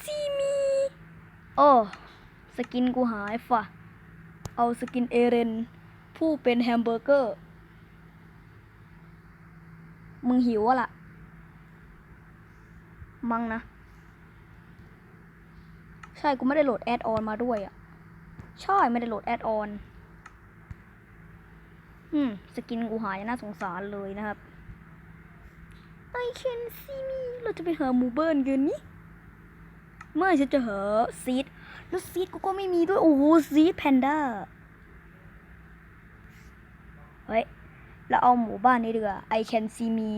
see me โอ้สกินกูหายฟะเอาสกินเอเรน ผู้เป็นแฮมเบอร์เกอร์ มึงหิวอะล่ะ มั้งนะ ใช่ กูไม่ได้โหลดแอดออนมาด้วยอะใช่ ไม่ได้โหลดแอดออนอืม สกินกูหายน่าสงสารเลยนะครับ I can see me เราจะไปหาหมูเบิร์นกันนี่ เมื่อฉันจะเหาซีดแล้วซีดกูก็ไม่มีด้วย โอ้โหซีดแพนด้า เฮ้ย แล้วเอาหมู่บ้านนี้ดีกว่า I can see me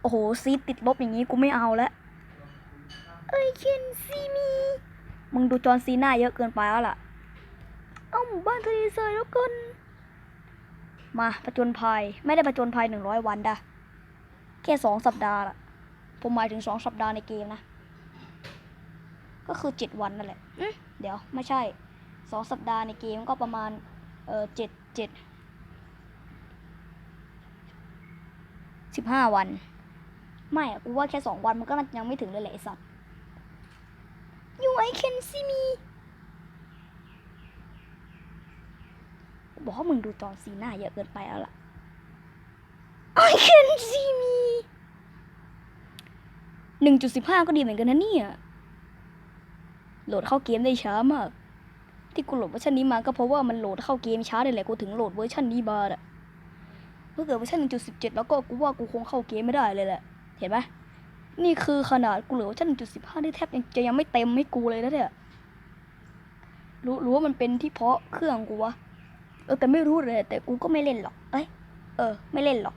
โอ้โหซีดติดลบอย่างนี้กูไม่เอาแล้ว I can see me มึงดูจอนซีน่าเยอะเกินไปแล้วล่ะ เอาหมู่บ้านทะเลทรายแล้วกันมาประจนภัย ไม่ได้ประจนภัยหนึ่งร้อยวันดะแค่สองสัปดาห์ละผมหมายถึงสองสัปดาห์ในเกมนะ ก็คือเจ็ดวันนั่นแหละอืมเดี๋ยวไม่ใช่สองสัปดาห์ในเกมก็ประมาณ เออเจ็ดเจ็ดสิบห้าวัน ไม่อะกูว่าแค่สองวันมันก็ยังไม่ถึงเลยแหละไอสัตว์ You I can see me บอกว่ามึงดูจอซีหน้าเยอะเกินไปแล้วล่ะ I can see me หนึ่งจุดสิบห้าก็ดีเหมือนกันนะเนี่ย โหลดเข้าเกมได้ช้ามาก ที่กูโหลดเวอร์ชันนี้มาก็เพราะว่ามันโหลดเข้าเกมช้าเลยแหละกูถึงโหลดเวอร์ชันนี้มาอะถ้าเกิดเวอร์ชันหนึ่งจุดสิบเจ็ดแล้วก็กูว่ากูคงเข้าเกมไม่ได้เลยแหละ เห็นไหมนี่คือขนาดกูเหลือเวอร์ชันหนึ่งจุดสิบห้าที่แทบยังจะยังไม่เต็มให้กูเลยนะเนี่ยรู้รู้ว่ามันเป็นที่เพาะเครื่องกูวะเออแต่ไม่รู้เลย แต่กูก็ไม่เล่นหรอก เอ้ยเออ ไม่เล่นหรอก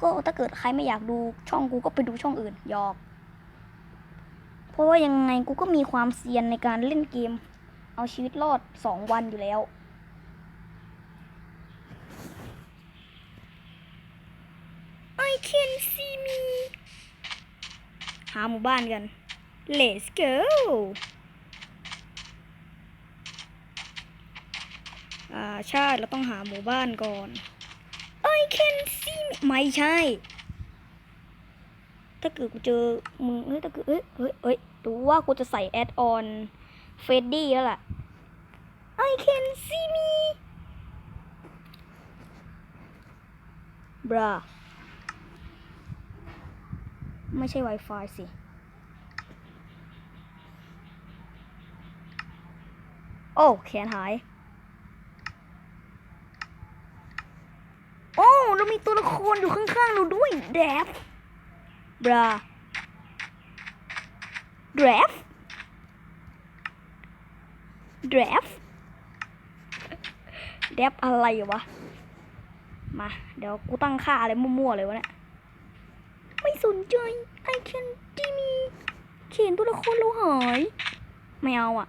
ก็ถ้าเกิดใครไม่อยากดูช่องกูก็ไปดูช่องอื่นหยอก ราะว่ายังไงกูก็มีความเซียนในการเล่นเกม เอาชีวิตรอดสองวันอยู่แล้ว I can see me หาหมู่บ้านกัน Let's go อ่าใช่เราต้องหาหมู่บ้านก่อน I can see me ไม่ใช่ ถ้าเกิดกูเจอมึงเอ้ยถ้าเกิดเอ้ยเฮ้ยเฮ้ยดูว่ากูจะใส่แอดออนเฟดดี้แล้วล่ะ I can see me บราไม่ใช่ Wi-Fi สิโอ้แขนหาย โอ้ เรามีตัวละครอยู่ข้างๆ เราด้วย แดฟ บราแดฟแดฟแดฟอะไรวะ มา เดี๋ยวกูตั้งค่าอะไรมั่วๆเลยวะเนี่ย ไม่สนใจ I can d มีเขียนตัวละครเราหายไม่เอาอะ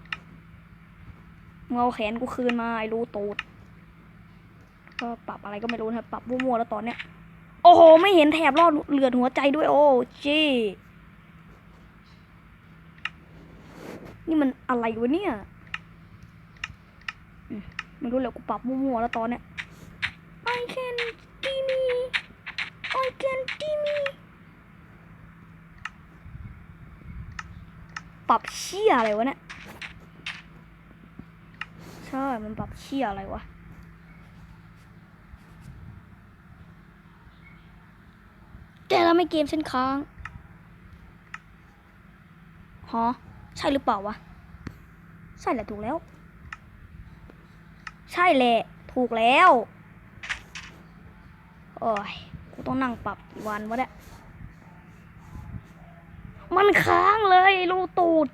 มึงาแขนกูคืนมาไอ้รู้ตูดก็ปรับอะไรก็ไม่รู้นะครับปรับมั่วๆแล้วตอนเนี้ย โอ้โห ไม่เห็นแถบรอดเลือดหัวใจด้วยโอ้จีนี่มันอะไรวะเนี่ยไม่รู้แหละกูปรับมั่วๆแล้วตอนเนี้ย I can see me I can see me ปรับเชี่ยอะไรวะเนี่ย ใช่ มันปรับเชี่ยอะไรวะ แต่เราไม่เกมเช่นค้างฮะใช่หรือเปล่าวะ ใช่แหละถูกแล้ว ใช่แหละ ถูกแล้ว โอ้ย กูต้องนั่งปรับกี่วันวะเนี่ย มันค้างเลยรูตูด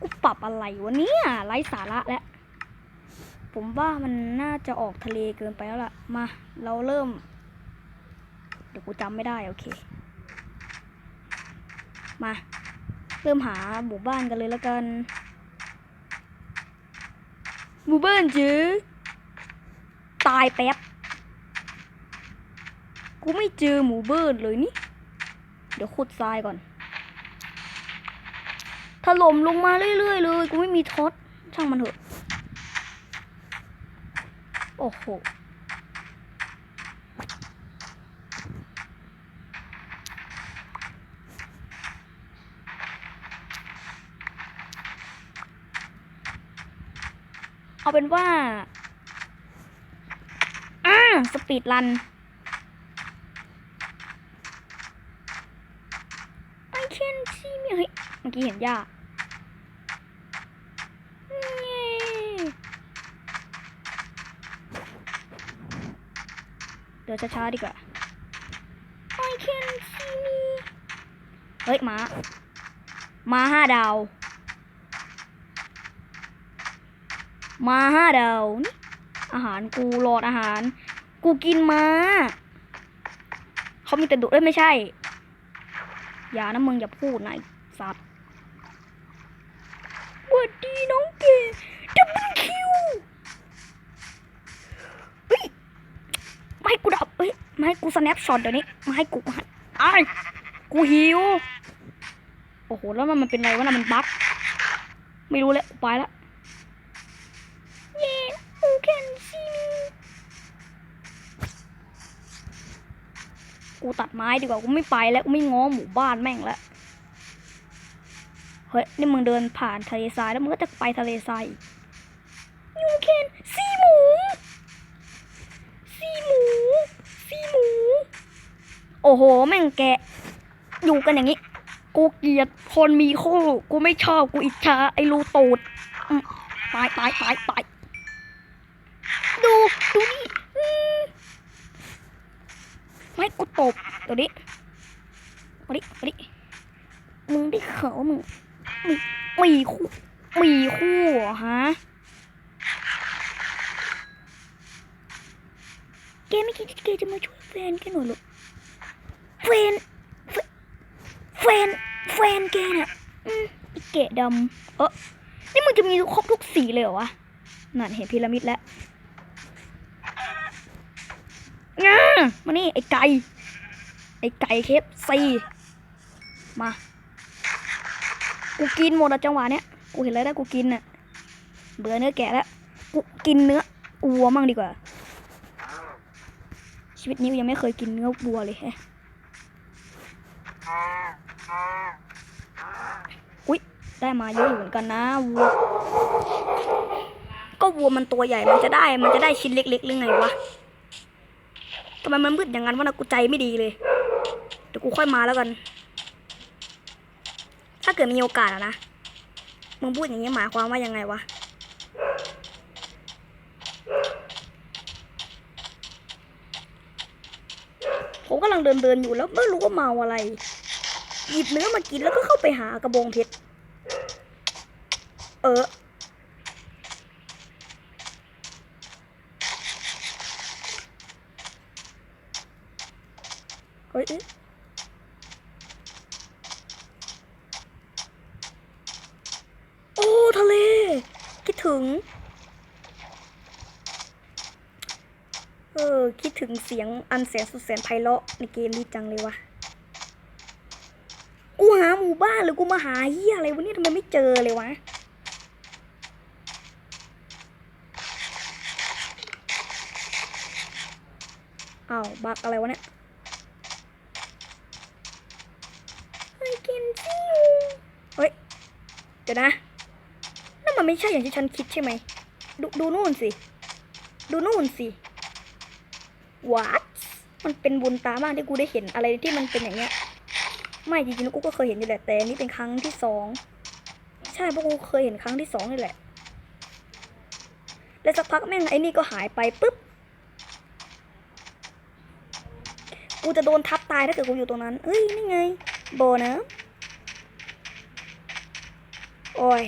กูปรับอะไรวะเนี่ยไร้สาระแล้วผมว่ามันน่าจะออกทะเลเกินไปแล้วล่ะ มาเราเริ่ม เดี๋ยวกูจำไม่ได้โอเค มา เริ่มหาหมู่บ้านกันเลยแล้วกัน หมู่บ้านจื้อตายแป๊บ กูไม่เจอหมู่บ้านเลยนี่ เดี๋ยวขุดทรายก่อน ล่มลงมาเรื่อยๆเลย กูไม่มีท็อตช่างมันเถอะ โอ้โห เอาเป็นว่า อ่า สปีดรัน I can see me เฮ้ย เมื่อกี้เห็นยากเย้ เดี๋ยวช้าๆดีกว่า I can see me เฮ้ยหมาหมาห้าดาว มาห้าดาวนี่อาหารกูโหลอดอาหาร กูกินมาเขามีแต่ดุเอ้ยไม่ใช่ อย่านะมึงอย่าพูดนะไอ้สัตว์หวัดดีน้องเกดดับเบิลคิวเฮ้ยมาให้กูดับเฮ้ย มาให้กูสแนปช็อตเดี๋ยวนี้ มาให้กูไอ้กูหิว โอ้โห แล้วมันมันเป็นไรวะน่ะมันบั๊กไม่รู้แล้วไปแล้ว Yeah, you can see me กูตัดไม้ดีกว่า กูไม่ไปแล้ว กูไม่ง้อหมู่บ้านแม่งแล้วเฮ้ย นี่มึงเดินผ่านทะเลทรายแล้วมึงก็จะไปทะเลทรายอีก You can see หมู see หมู โอ้โห แม่งแกอยู่กันอย่างนี้ กูเกลียดคนมีคู่ กูไม่ชอบกูอิจฉาไอ้รูตูดตายตายตายตายดูดูนี่ไม่กูตบเดี๋ยวนี้มาดิมาดิมึงได้เขามึงมีมีคู่มีคู่เหรอฮะแกไม่คิดแกจะมาช่วยแฟนแกหน่อยหรอ แฟนแฟนแฟนแกเนี่ยอืมอ้เกะดำเออนี่มึงจะมีครบทุกสีเลยเหรอวะนั่นเห็นพีระมิดแล้วงามานี่ไอ้ไก่ไอ้ไก่เคฟซีมา กูกินหมดอะจังหวะเนี้ย กูเห็นแล้วนะกูกินอะเบื่อเนื้อแกะแล้ว กูกินเนื้อวัวมั่งดีกว่า ชีวิตนี้กูยังไม่เคยกินเนื้อวัวเลยแฮะ อุ๊ย ได้มาเยอะเหมือนกันนะวัว ก็วัวมันตัวใหญ่ มันจะได้ มันจะได้ชิ้นเล็กๆหรือไงวะทำไมมันมืดอย่างนั้นวะนะกูใจไม่ดีเลย เดี๋ยวกูค่อยมาแล้วกัน ถ้าเกิดมีโอกาสอะนะ มึงพูดอย่างนี้หมายความว่ายังไงวะผมกำลังเดินเดินๆอยู่แล้วไม่รู้ว่าเมาอะไร หยิบเนื้อมากินแล้วก็เข้าไปหากระบองเพชร เออ เฮ้ยเอ๊ะโอ้ ทะเล คิดถึง เออ คิดถึงเสียงอันแสนสุดแสนไพเราะในเกมนี้จังเลยว่ะ กูหาหมู่บ้านหรือกูมาหาเฮียอะไรวะเนี่ยทำไมไม่เจอเลยวะ อ้าวบักอะไรวะเนี่ย I can see you เฮ้ย เดี๋ยวนะนั่นมันไม่ใช่อย่างที่ฉันคิดใช่ไหม ดูดูนู่นสิ ดูนู่นสิ what มันเป็นบุญตามากที่กูได้เห็นอะไรที่มันเป็นอย่างเงี้ย ไม่จริงๆกูก็เคยเห็นนี่แหละแต่นี่เป็นครั้งที่สองใช่เพราะกูเคยเห็นครั้งที่สองนี่แหละ แล้วสักพักแม่งไอ้นี่ก็หายไปปุ๊บกูจะโดนทับตายถ้าเกิดกูอยู่ตรงนั้นเอ้ยนี่ไง โบนะโอ้ย